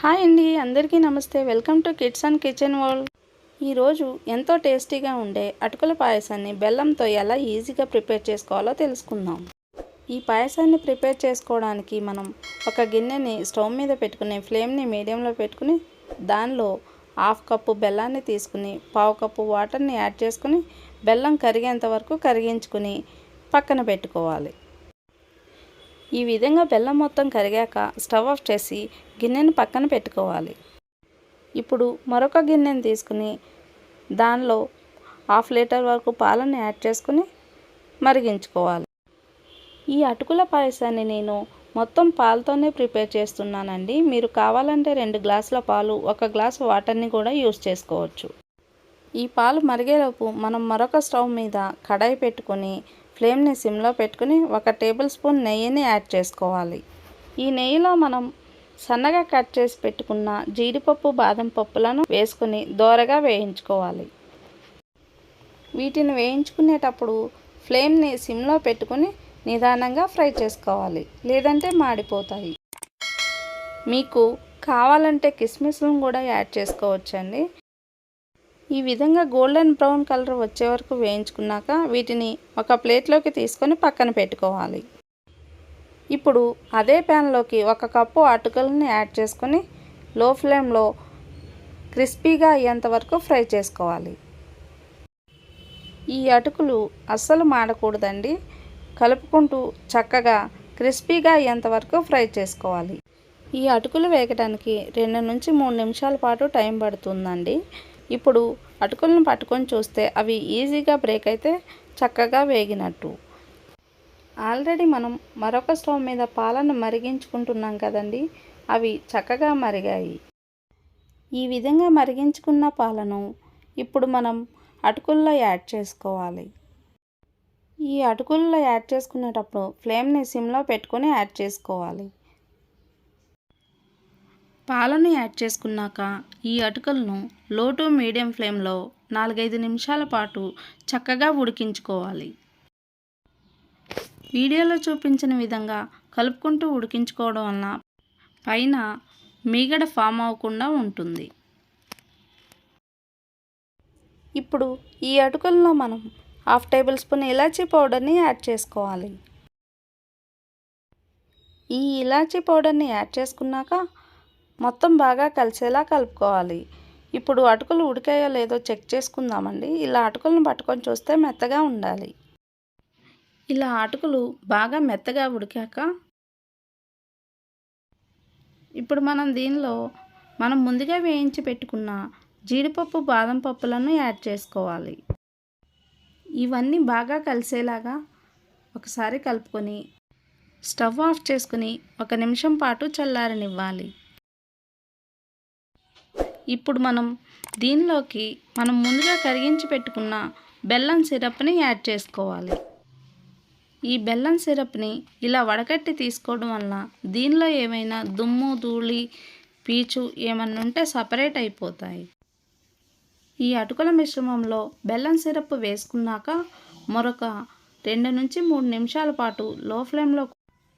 Hi అండి అందరికీ నమస్తే. Welcome to kids and kitchen world. ఈరోజు ఎంతో టేస్టీగా ఉండే అటుకుల పాయసాన్ని బెల్లంతో ఎలా ఈజీగా ప్రిపేర్ చేసుకోవాలో తెలుసుకుందాం. ఈ పాయసాన్ని ప్రిపేర్ చేసుకోవడానికి మనం ఒక గిన్నెని స్టవ్ మీద పెట్టుకుని ఫ్లేమ్ని మీడియంలో పెట్టుకుని దానిలో హాఫ్ కప్పు బెల్లాన్ని తీసుకుని పావు కప్పు వాటర్ని యాడ్ చేసుకుని బెల్లం కరిగేంత వరకు కరిగించుకుని పక్కన పెట్టుకోవాలి. ఈ విధంగా బెల్లం మొత్తం కరిగాక స్టవ్ ఆఫ్ చేసి గిన్నెను పక్కన పెట్టుకోవాలి. ఇప్పుడు మరొక గిన్నెను తీసుకుని దానిలో హాఫ్ లీటర్ వరకు పాలను యాడ్ చేసుకుని మరిగించుకోవాలి. ఈ అటుకుల పాయసాన్ని నేను మొత్తం పాలతోనే ప్రిపేర్ చేస్తున్నానండి. మీరు కావాలంటే రెండు గ్లాసుల పాలు ఒక గ్లాసు వాటర్ని కూడా యూస్ చేసుకోవచ్చు. ఈ పాలు మరిగేలోపు మనం మరొక స్టవ్ మీద కడాయి పెట్టుకొని ఫ్లేమ్ని సిమ్లో పెట్టుకుని ఒక టేబుల్ స్పూన్ నెయ్యిని యాడ్ చేసుకోవాలి. ఈ నెయ్యిలో మనం సన్నగా కట్ చేసి పెట్టుకున్న జీడిపప్పు బాదం పప్పులను వేసుకుని దోరగా వేయించుకోవాలి. వీటిని వేయించుకునేటప్పుడు ఫ్లేమ్ని సిమ్లో పెట్టుకుని నిదానంగా ఫ్రై చేసుకోవాలి. లేదంటే మాడిపోతాయి. మీకు కావాలంటే కిస్మిస్లను కూడా యాడ్ చేసుకోవచ్చండి. ఈ విధంగా గోల్డెన్ బ్రౌన్ కలర్ వచ్చే వరకు వేయించుకున్నాక వీటిని ఒక ప్లేట్లోకి తీసుకొని పక్కన పెట్టుకోవాలి. ఇప్పుడు అదే ప్యాన్లోకి ఒక కప్పు అటుకులను యాడ్ చేసుకొని లో ఫ్లేమ్లో క్రిస్పీగా అయ్యేంత వరకు ఫ్రై చేసుకోవాలి. ఈ అటుకులు అస్సలు మాడకూడదండి. కలుపుకుంటూ చక్కగా క్రిస్పీగా అయ్యేంత వరకు ఫ్రై చేసుకోవాలి. ఈ అటుకులు వేగడానికి రెండు నుంచి మూడు నిమిషాల పాటు టైం పడుతుందండి. ఇప్పుడు అటుకులను పట్టుకొని చూస్తే అవి ఈజీగా బ్రేక్ అయితే చక్కగా వేగినట్టు. ఆల్రెడీ మనం మరొక స్టవ్ మీద పాలను మరిగించుకుంటున్నాం కదండి అవి చక్కగా మరిగాయి. ఈ విధంగా మరిగించుకున్న పాలను ఇప్పుడు మనం అటుకుల్లో యాడ్ చేసుకోవాలి. ఈ అటుకుల్లో యాడ్ చేసుకునేటప్పుడు ఫ్లేమ్ని సిమ్లో పెట్టుకొని యాడ్ చేసుకోవాలి. పాలను యాడ్ చేసుకున్నాక ఈ అటుకలను లో టు మీడియం ఫ్లేమ్లో నాలుగైదు నిమిషాల పాటు చక్కగా ఉడికించుకోవాలి. వీడియోలో చూపించిన విధంగా కలుపుకుంటూ ఉడికించుకోవడం వలన పైన మీగడ ఫామ్ అవ్వకుండా ఉంటుంది. ఇప్పుడు ఈ అటుకల్లో మనం హాఫ్ టేబుల్ స్పూన్ ఇలాచీ పౌడర్ని యాడ్ చేసుకోవాలి. ఈ ఇలాచీ పౌడర్ని యాడ్ చేసుకున్నాక మొత్తం బాగా కలిసేలా కలుపుకోవాలి. ఇప్పుడు అటుకులు ఉడికాయో లేదో చెక్ చేసుకుందామండి. ఇలా అటుకులను పట్టుకొని చూస్తే మెత్తగా ఉండాలి. ఇలా అటుకులు బాగా మెత్తగా ఉడికాక ఇప్పుడు మనం దీనిలో మనం ముందుగా వేయించి పెట్టుకున్న జీడిపప్పు బాదం పప్పులను యాడ్ చేసుకోవాలి. ఇవన్నీ బాగా కలిసేలాగా ఒకసారి కలుపుకొని స్టవ్ ఆఫ్ చేసుకుని ఒక నిమిషం పాటు చల్లారనివ్వాలి. ఇప్పుడు మనం దీనిలోకి మనం ముందుగా కరిగించి పెట్టుకున్న బెల్లం సిరప్ని యాడ్ చేసుకోవాలి. ఈ బెల్లం సిరప్ని ఇలా వడకట్టి తీసుకోవడం వల్ల దీనిలో ఏమైనా దుమ్ము ధూళి పీచు ఏమన్నా ఉంటే సపరేట్ అయిపోతాయి. ఈ అటుకుల మిశ్రమంలో బెల్లం సిరప్ వేసుకున్నాక మరొక రెండు నుంచి మూడు నిమిషాల పాటు లో ఫ్లేమ్లో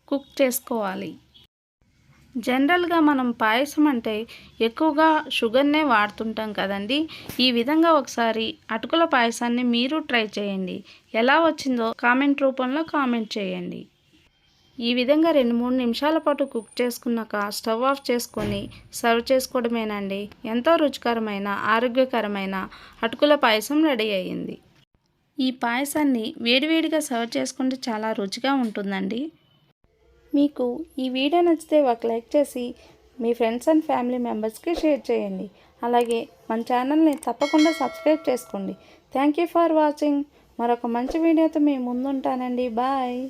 కుక్ చేసుకోవాలి. జనరల్గా మనం పాయసం అంటే ఎక్కువగా షుగర్నే వాడుతుంటాం కదండి. ఈ విధంగా ఒకసారి అటుకుల పాయసాన్ని మీరు ట్రై చేయండి. ఎలా వచ్చిందో కామెంట్ రూపంలో కామెంట్ చేయండి. ఈ విధంగా రెండు మూడు నిమిషాల పాటు కుక్ చేసుకున్నాక స్టవ్ ఆఫ్ చేసుకొని సర్వ్ చేసుకోవడమేనండి. ఎంతో రుచికరమైన ఆరోగ్యకరమైన అటుకుల పాయసం రెడీ అయ్యింది. ఈ పాయసాన్ని వేడివేడిగా సర్వ్ చేసుకుంటే చాలా రుచిగా ఉంటుందండి. మీకు ఈ వీడియో నచ్చితే ఒక లైక్ చేసి మీ ఫ్రెండ్స్ అండ్ ఫ్యామిలీ మెంబర్స్కి షేర్ చేయండి. అలాగే మన ఛానల్ని తప్పకుండా సబ్స్క్రైబ్ చేసుకోండి. Thank you for watching. మరొక మంచి వీడియోతో మీ ముందుంటానండి. బాయ్.